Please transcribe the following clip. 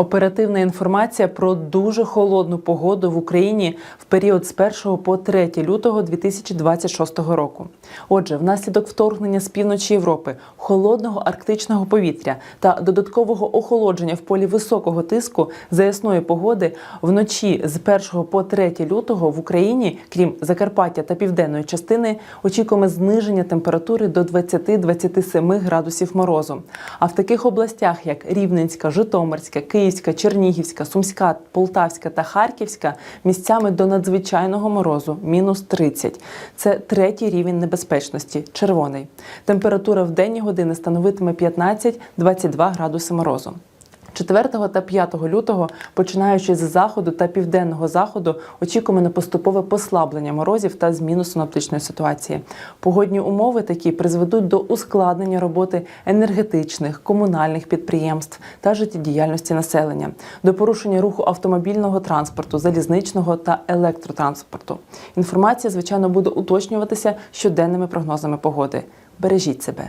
Оперативна інформація про дуже холодну погоду в Україні в період з 1 по 3 лютого 2026 року. Отже, внаслідок вторгнення з півночі Європи, холодного арктичного повітря та додаткового охолодження в полі високого тиску за ясної погоди вночі з 1 по 3 лютого в Україні, крім Закарпаття та південної частини, очікуємо зниження температури до 20-27 градусів морозу. А в таких областях, як Рівненська, Житомирська, Київська, Чернігівська, Сумська, Полтавська та Харківська, місцями до надзвичайного морозу мінус 30. Це третій рівень небезпечності червоний. Температура в денні години становитиме 15-22 градуси морозу. 4 та 5 лютого, починаючи з заходу та південного заходу, очікуємо на поступове послаблення морозів та зміну синоптичної ситуації. Погодні умови такі призведуть до ускладнення роботи енергетичних, комунальних підприємств та життєдіяльності населення, до порушення руху автомобільного транспорту, залізничного та електротранспорту. Інформація, звичайно, буде уточнюватися щоденними прогнозами погоди. Бережіть себе.